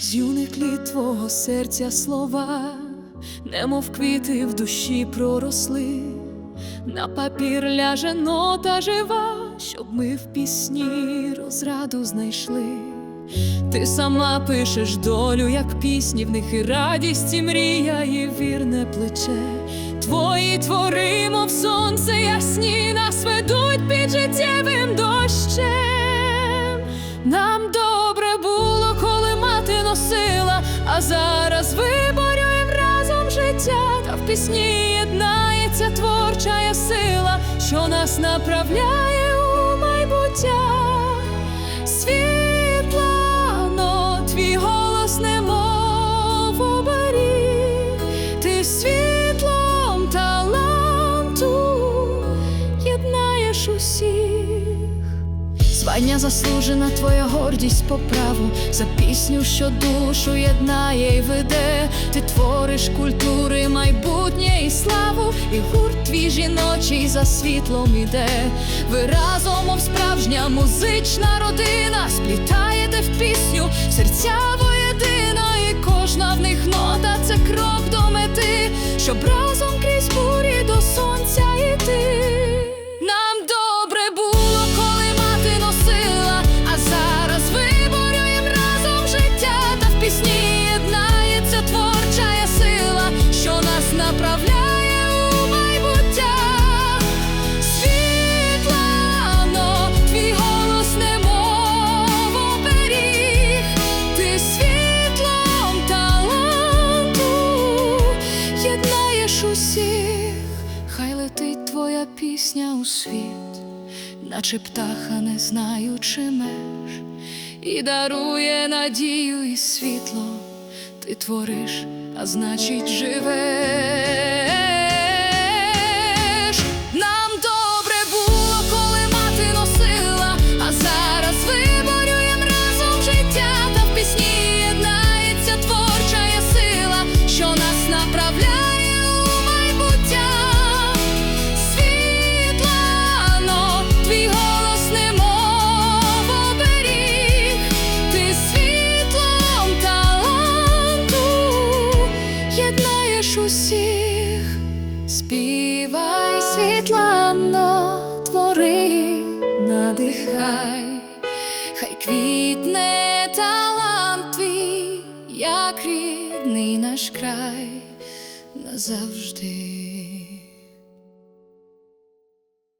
з юних літ твого серця слова, немов квіти в душі проросли, на папір ляже нота жива, щоб ми в пісні розраду знайшли. Ти сама пишеш долю, як пісні, в них і радість, і мрія, і вірне плече. Твої твори, мов сонце ясні, нас ведуть під життєвим дощем. Зараз виборюєм разом життя, та в пісні єднається творча сила, що нас направляє у майбуття. Світлано, твій голос немов оберіг, ти світлом таланту єднаєш усіх. Звання заслужена твоя гордість по праву. За пісню, що душу єднає і веде. Ти твориш культури, майбутнє і славу, і гурт твій жіночий за світлом іде. Ви разом, мов справжня музична родина, сплітаєте в пісню серця воєдино, і кожна в них нота це крок до мети, щоб разом крізь бурі пісня у світ, наче птаха, не знаючи меж, і дарує надію і світло, ти твориш, а значить живеш. Світлано, твори, надихай, хай квітне талант твій, як рідний наш край назавжди.